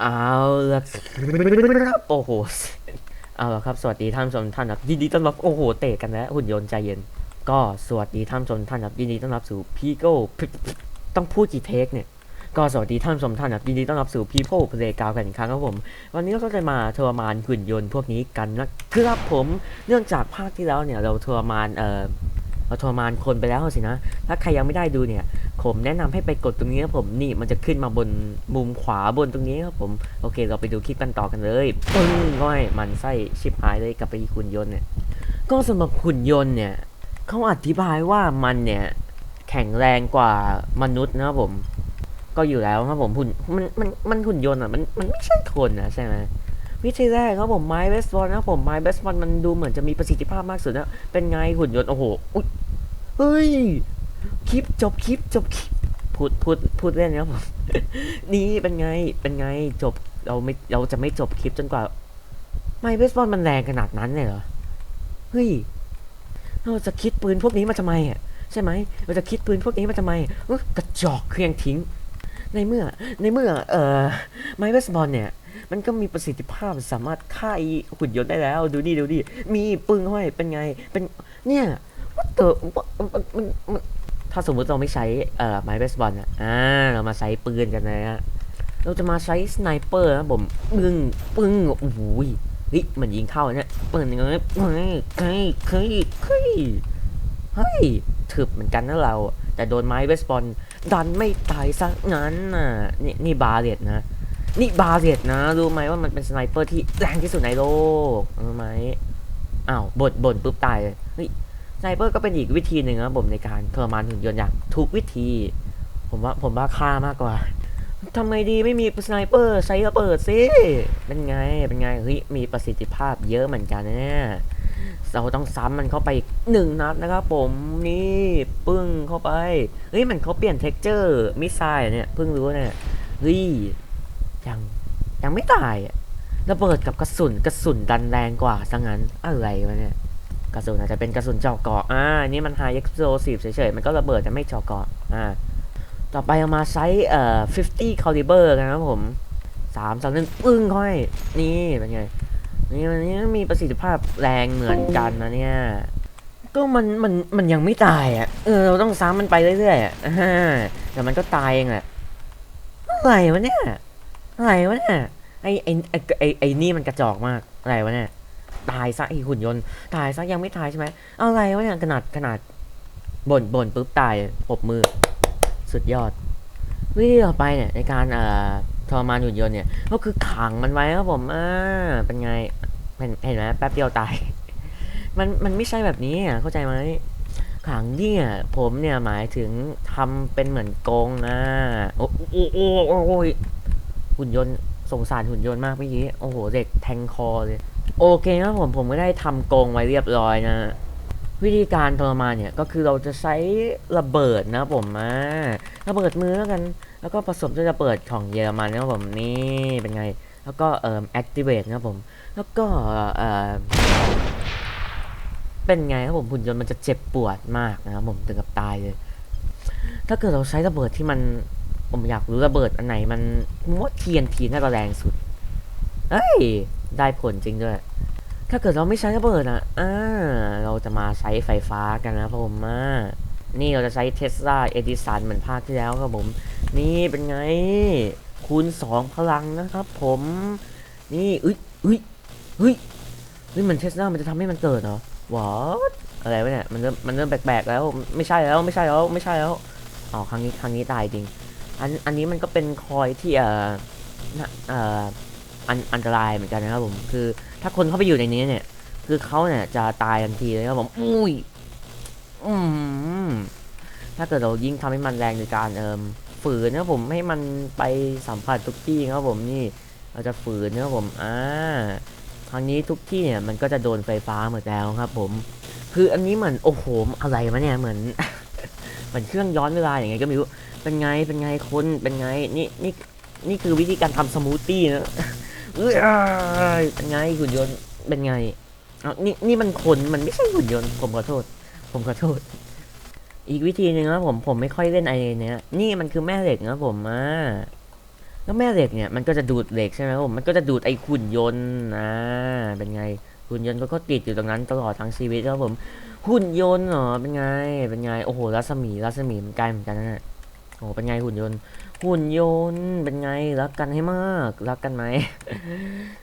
เอาละครับโอ้โหเอาละครับสวัสดีท่านผู้ชมท่านครับยินดีต้อนรับโอ้โหเตะกันแล้วหุ่นยนต์ใจเย็น ก็สวัสดีท่านผู้ชมท่านครับยินดีต้อนรับสู่พีโก้ต้องพูดกี่เทคเนี่ยก็สวัสดีท่านผู้ชมท่านครับยินดีต้อนรับสู่ People Playground กันอีกครั้งครับผม วันนี้เราก็จะมาทรมานหุ่นยนต์พวกนี้กันนะครับผมเนื่องจากภาคที่แล้วเนี่ยเราทรมานเอ่อ เราทรมานคนไปแล้วสินะ ถ้าใครยังไม่ได้ดูเนี่ย ผมแนะนำให้ไปกดตรงนี้ครับผมนี่มันจะขึ้นมาบนมุมขวาบนตรงนี้ครับผมโอเค เราไปดูคลิปกันต่อกันเลยปึ้งก้อยมันไส้ชิบหายเลยกลับไปที่หุ่นยนต์เนี่ยก็สำหรับหุ่นยนต์เนี่ยเขาอธิบายว่ามันเนี่ยแข็งแรงกว่ามนุษย์นะครับผม ก็อยู่แล้วครับผมหุ่นมันมันมันหุ่นยนต์อะมันมันไม่ใช่คนนะใช่ไหม วิธีแรกครับผมไม้เบสบอลนะผมไม้เบสบอลมันดูเหมือนจะมีประสิทธิภาพมากสุดนะเป็นไงหุ่นยนต์โอ้โหอุ๊ยเฮ้ยคลิปจบคลิปจบคลิปพูดพูดพูดเล่นนะครับผมนี่เป็นไงเป็นไงจบเราไม่เราจะไม่จบคลิปจนกว่าไม้เบสบอลมันแรงขนาดนั้นเลยเหรอเฮ้ยเราจะคิดปืนพวกนี้มาทำไมอะใช่ไหมเราจะคิดปืนพวกนี้มาทำไมกระจอกเครื่องทิ้ง ในเมื่อในเมื่อเอ่อไม้เวสบอลเนี่ย มันก็มีประสิทธิภาพสามารถฆ่าไอ้หุ่นยนต์ได้แล้ว ดูดิดูดิมีปึ้งห้อยเป็นไงเป็นเนี่ยว่าเตอมันมันมันถ้าสมมติเราไม่ใช้เอ่อไม้เวสบอลอะอ่าเรามาใช้ปืนกันนะฮะเราจะมาใช้สไนเปอร์นะผมปึ้งปึ้งโอ้โหเฮ้ยมันยิงเข้าเนี่ยปืนยังไงเฮ้ยเฮ้ยเฮ้ยเฮ้ยเฮ้ยถึบเหมือนกันนะเรา แต่โดนไม้เบสบอลดันไม่ตายซะงั้นน่ะนี่นี่บาเรตนะ นี่บาเรตนะ รู้ไหมว่ามันเป็นสไนเปอร์ที่แรงที่สุดในโลกรู้ไหมอ้าวบ่นบ่นปุ๊บตายเลยเฮ้ยสไนเปอร์ก็เป็นอีกวิธีหนึ่งนะผมในการทรมานหุ่นยนต์อย่างทุกวิธี ผมว่าผมว่าค่ามากกว่าทำไมดีไม่มีสไนเปอร์ใช้ระเบิดสิเป็นไงเป็นไงเฮ้ยมีประสิทธิภาพเยอะเหมือนกันเนี่ยเราต้องซ้ำมันเข้าไปอีกหนึ่งนัดนะครับผมนี่ปึ้งเข้าไปเฮ้ยมันเขาเปลี่ยนเท็กเจอร์มิสไซล์เนี่ยเพิ่งรู้เนี่ยเฮ้ย ยัง ยังไม่ตายอะระเบิดกับกระสุนกระสุนดันแรงกว่าซะงั้นอะไรวะเนี่ยกระสุนอาจจะเป็นกระสุนเจาะเกาะอ่านี่มัน high explosive เฉยๆ มันก็ระเบิดแต่ไม่เจาะเกาะอ่าต่อไปเอามาใช้เอ่อ 50 caliber กันนะครับผมสามสองหนึ่งปึ้งค่อย นี่เป็นไง นี่มันนี่มีประสิทธิภาพแรงเหมือนกันนะเนี่ย ก็มันมันมันยังไม่ตายอะ เออเราต้องซ้ำมันไปเรื่อยๆอะอ่าแต่มันก็ตายเองแหละอะไรวะเนี่ย อะไรวะเนี่ยไอไอไอไอไอนี่มันกระจอกมากอะไรวะเนี่ยตายซะไอหุ่นยนต์ตายซะยังไม่ตายใช่ไหมอะไรวะเนี่ยขนาดขนาดบ่นบ่นปุ๊บตายปบมือ สุดยอด วิธีต่อไปเนี่ยในการเอ่อทรมานหุ่นยนต์เนี่ยก็คือขังมันไว้ครับผมอ่าเป็นไงเห็นเห็นไหมแป๊บเดียวตาย มันมันไม่ใช่แบบนี้อะเข้าใจไหมขังเนี่ยผมเนี่ยหมายถึงทำเป็นเหมือนกงนะโอ้โอ้โอ้โอ้ หุ่นยนต์สงสารหุ่นยนต์มากเมื่อกี้โอ้โหเด็กแทงคอเลย โอเคครับผมผมก็ได้ทำกรงไว้เรียบร้อยนะ วิธีการทรมานเนี่ยก็คือเราจะใช้ระเบิดนะผมอ่าระเบิดมือแล้วกัน แล้วก็ผสมด้วยระเบิดของเยอรมันนะผมนี่เป็นไง แล้วก็เอ่อ activate นะผม แล้วก็เอ่อเป็นไงครับผมหุ่นยนต์มันจะเจ็บปวดมากนะครับผมถึงกับตายเลย ถ้าเกิดเราใช้ระเบิดที่มัน ผมอยากรู้ระเบิดอันไหนมันมดเทียนทีน่าจะแรงสุด เอ้ย ได้ผลจริงด้วย ถ้าเกิดเราไม่ใช้ระเบิดอะอ่าเราจะมาใช้ไฟฟ้ากันนะผมอ่านี่เราจะใช้เทสลาเอดิสันเหมือนภาคที่แล้วครับผม นี่เป็นไง คูณสองพลังนะครับผม นี่อุ้ยอุ้ยอุ้ยนี่มันเทสลามันจะทำให้มันเกิดเหรอวอทอะไรวะเนี่ย มันเริ่มมันเริ่มแปลกๆแล้ว ไม่ใช่แล้ว ไม่ใช่แล้ว ไม่ใช่แล้ว อ๋อ ครั้งนี้ ครั้งนี้ตายจริง อันอันนี้มันก็เป็นคอยที่เอ่อน่ะเอ่ออันอันตรายเหมือนกันนะครับผมคือ ถ้าคนเข้าไปอยู่ในนี้เนี่ย คือเขาเนี่ยจะตายทันทีเลยครับผมอุ้ยอืมถ้าเกิดเรายิ่งทำให้มันแรงโดยการเอ่มฝืนนะครับผมให้มันไปสัมผัสทุกที่ครับผมนี่เราจะฝืนนะครับผมอ่าครั้งนี้ทุกที่เนี่ยมันก็จะโดนไฟฟ้าหมดแล้วครับ ผม คืออันนี้เหมือนโอ้โหอะไรวะเนี่ยเหมือน เหมือนเครื่องย้อนเวลาอย่างไงก็ไม่รู้ เป็นไง เป็นไงคน เป็นไง นี่ นี่ นี่คือวิธีการทำสมูทตี้นะเอ้ยเป็นไงหุ่นยนต์ เป็นไงเอานี่นี่มันคน มันไม่ใช่หุ่นยนต์ ผมขอโทษ ผมขอโทษ อีกวิธีหนึ่งนะผม ผมไม่ค่อยเล่นไอเนี้ย นี่มันคือแม่เหล็กนะผมอ่าแล้วแม่เหล็กเนี่ยมันก็จะดูดเหล็กใช่ไหมครับผม มันก็จะดูดไอ้หุ่นยนต์นะเป็นไง หุ่นยนต์ก็ก็ติดอยู่ตรงนั้นตลอดทั้งชีวิตครับผม หุ่นยนต์เหรอ เป็นไง เป็นไง โอ้โห รัศมี รัศมีมันไกลเหมือนกันนะเนี่ยโอ้เป็นไงหุ่นยนต์ หุ่นยนต์เป็นไงรักกันให้มากรักกันไหม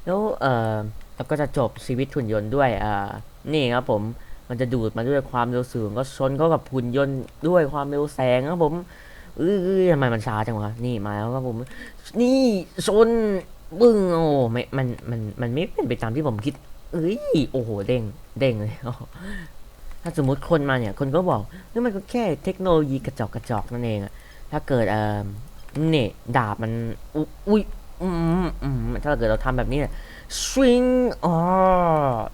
แล้วเออแล้วก็จะจบชีวิตหุ่นยนต์ด้วยอ่านี่ครับผมมันจะดูดมาด้วยความเร็วสูงก็ชนเข้ากับหุ่นยนต์ด้วยความเร็วแสงครับผมเออทำไมมันช้าจังวะนี่มาแล้วครับผม นี่ชนบึ้งโอ้ไม่มันมันมันไม่เป็นไปตามที่ผมคิด เอ้ยโอ้โหเด้งเด้งเลยถ้าสมมติคนมาเนี่ย คนก็บอกนี่มันก็แค่เทคโนโลยีกระจอกกระจอกนั่นเองอะ ถ้าเกิดเอ่อเนี่ยดาบมันอุอุ้ยอืมอืมถ้าเกิดเราทำแบบนี้เนี่ยสวิงอ๋อ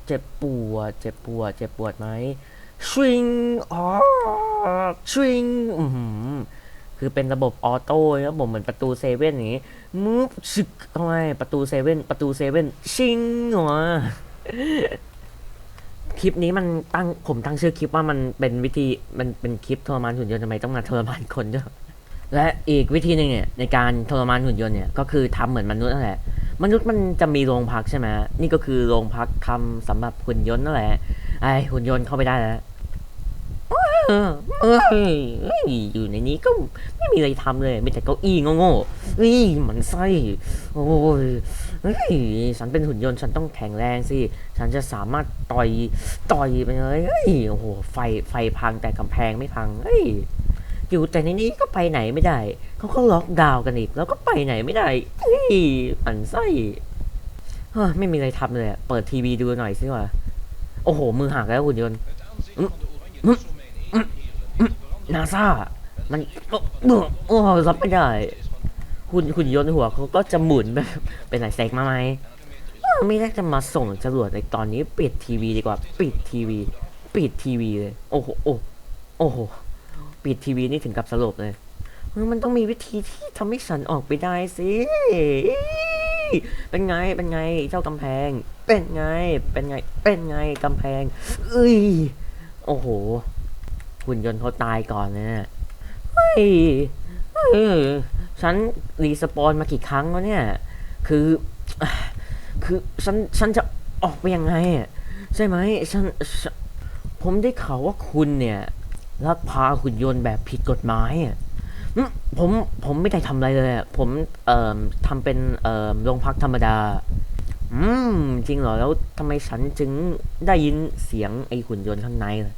เจ็บปวด เจ็บปวด เจ็บปวดไหมสวิงอ๋อสวิงอืมคือเป็นระบบออโต้ครับผมเหมือนประตูเซเว่นอย่างงี้มูฟชึกเข้าไปประตูเซเว่นประตูเซเว่นชิงหัวคลิปนี้มันตั้งผมตั้งชื่อคลิปว่ามันเป็นวิธีมันเป็นคลิปทรมานหุ่นยนต์ทำไมต้องมาทรมานคนด้วย และอีกวิธีหนึ่งเนี่ยในการทรมานหุ่นยนต์เนี่ยก็คือทำเหมือนมนุษย์นั่นแหละ มนุษย์มันจะมีโรงพักใช่ไหมนี่ก็คือโรงพักทำสำหรับหุ่นยนต์นั่นแหละไอหุ่นยนต์เข้าไปได้แล้วอยู่ในนี้ก็ไม่มีอะไรทำเลยมีแต่เก้าอี้โง่ๆเอ้ยหมันไส้โอ้ยเฮ้ยฉันเป็นหุ่นยนต์ฉันต้องแข็งแรงสิ ฉันจะสามารถต่อยต่อยไปเลยเฮ้ยโอ้โหไฟไฟพังแต่กำแพงไม่พังเฮ้ย อยู่แต่ในนี้ก็ไปไหนไม่ได้ เขาก็ล็อกดาวน์กันอีก แล้วก็ไปไหนไม่ได้เฮ้ยอันไส้ฮ้ยไม่มีอะไรทำเลยอะเปิดทีวีดูหน่อยสิวะโอ้โห มือหักแล้วหุ่นยนต์นาซามันโอ้โอ้รับไม่ได้ หุ่นหุ่นยนต์หัวเขาก็จะหมุนแบบเป็นไหนแซกมาไหมไม่ได้จะมาส่งจรวดในตอนนี้ปิดทีวีดีกว่า ปิดทีวี ปิดทีวีเลย โอ้โห โอ้โห ปิดทีวีนี่ถึงกับสลบเลย มันต้องมีวิธีที่ทำให้ฉันออกไปได้สิ เป็นไง เป็นไง เจ้ากำแพง เป็นไง เป็นไง เป็นไงกำแพงเอ้ย โอ้โห หุ่นยนต์เขาตายก่อนเลยเนี่ยเฮ้ยเฮ้ยฉันรีสปอนมากี่ครั้งแล้วเนี่ย คือ คือฉัน ฉันจะออกไปยังไงอะใช่ไหมฉัน ผมได้ข่าวว่าคุณเนี่ย ลักพาหุ่นยนต์แบบผิดกฎหมายอะผมผมไม่ได้ทำอะไรเลยอะผมเอ่อทำเป็นเอ่อโรงพักธรรมดา อืม จริงเหรอแล้วทำไมฉันจึงได้ยินเสียงไอ้หุ่นยนต์ข้างในล่ะ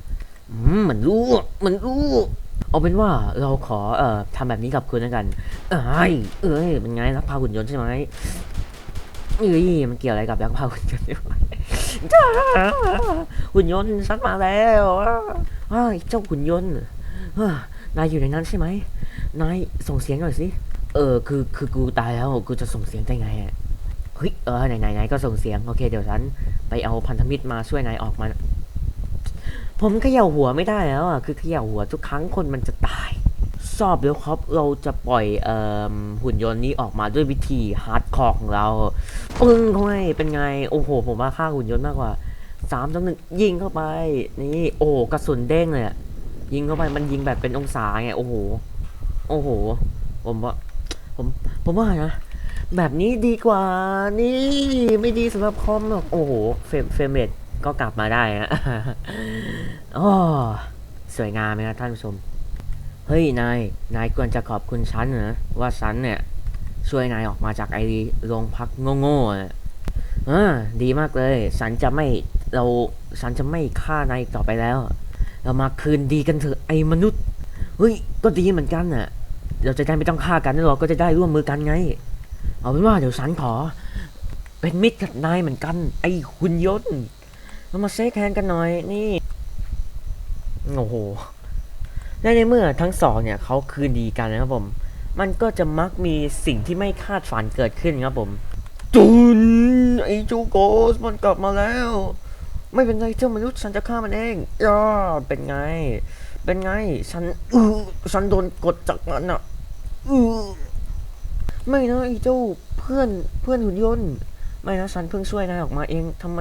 อืมเหมือนรู้เหมือนรู้เอาเป็นว่าเราขอเอ่อทำแบบนี้กับคุณแล้วกัน เอ้ยเอ้ยเป็นไงลักพาหุ่นยนต์ใช่ไหมเอ้ยมันเกี่ยวอะไรกับยักพาหุ่นยนต์ด้วย หุ่นยนต์ฉันมาแล้วอ้าวเจ้าหุ่นยนต์เอ้อนายอยู่ในนั้นใช่ไหมนายส่งเสียงหน่อยสิ เออคือคือกูตายแล้วกูจะส่งเสียงได้ไงอะเฮ้ยเออไหนไหนไหนก็ส่งเสียงโอเคเดี๋ยวฉันไปเอาพันธมิตรมาช่วยนายออกมา ผมเขย่าหัวไม่ได้แล้วอะคือเขย่าหัวทุกครั้งคนมันจะตาย สอบเดี๋ยวครับ เราจะปล่อยออหุ่นยนต์นี้ออกมาด้วยวิธีฮาร์ดคอร์ของเราปึ้งเข้าไปเป็นไง โอ้โห ผมว่าค่าหุ่นยนต์มากกว่าสามต่อหนึ่งยิงเข้าไป นี่ โอ้กระสุนเด้งเลยอะยิงเข้าไปมันยิงแบบเป็นองศาไง โอ้โห โอ้โห ผมว่า ผม ผมว่านะ แบบนี้ดีกว่า นี่ ไม่ดีสำหรับคอมหรอก โอ้โห เฟรมเฟรมเรทก็กลับมาได้นะอ๋อสวยงามไหมครับท่านผู้ชม เฮ้ย นาย นายควรจะขอบคุณฉันนะว่าฉันเนี่ย ช่วยนายออกมาจากไอ้โรงพักโง่ๆน่ะอ่าดีมากเลย ฉันจะไม่เราฉันจะไม่ฆ่านายต่อไปแล้ว เรามาคืนดีกันเถอะไอ้มนุษย์เฮ้ยก็ดีเหมือนกันน่ะ เราจะได้ไม่ต้องฆ่ากันแล้วเราก็จะได้ร่วมมือกันไง เอาเป็นว่าเดี๋ยวฉันขอ เป็นมิตรกับนายเหมือนกัน ไอ้หุ่นยนต์เรามาเซคแฮนกันหน่อยนี่โอ้โห และในเมื่อทั้งสองเนี่ยเขาคืนดีกันนะครับผม มันก็จะมักมีสิ่งที่ไม่คาดฝันเกิดขึ้นครับผม จุนไอจูโกสมันกลับมาแล้ว ไม่เป็นไรเจ้ามนุษย์ฉันจะฆ่ามันเองย่าเป็นไง เป็นไง ฉันอือฉันโดนกดจากมันอะอือไม่นะไอเจ้าเพื่อนเพื่อนหุ่นยนต์ ไม่นะฉันเพิ่งช่วยนายออกมาเองทำไม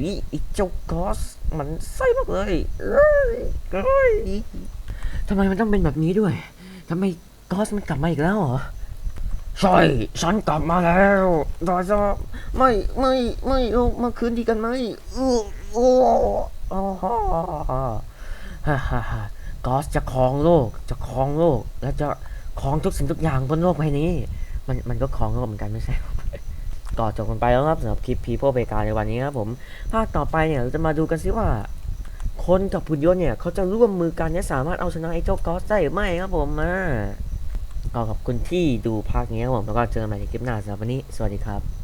อีไอ้เจ้ากอสมันไส้มากเลยเอ้ยเอ้ยทำไมมันต้องเป็นแบบนี้ด้วยทำไมกอสมันกลับมาอีกแล้วเหรอใช่ฉันกลับมาแล้วดอยซะไม่ไม่ไม่เรามาคืนดีกันไหมอื้อโอ้โอ้ฮ่าฮ่าฮ่าฮ่ากอสจะครองโลกจะครองโลก และจะครองทุกสิ่งทุกอย่างบนโลกใบนี้ มันมันก็ครองโลกเหมือนกันไม่ใช่ ก็จบกันไปแล้วครับสำหรับคลิป People เ e กาในวันนี้ครับผม ภาคต่อไปเนี่ยเราจะมาดูกันซิว่า คนกับหุ่นยนต์เนี่ยเขาจะร่วมมือกันและสามารถเอาชนะไอ้เจ้ากอสได้หรือไม่ครับผมมาก็ขอบคุณที่ดูภาคนี้ครับผมแล้วก็เจอกันใหม่ในคลิปหน้าสำหรับวันนี้ สวัสดีครับ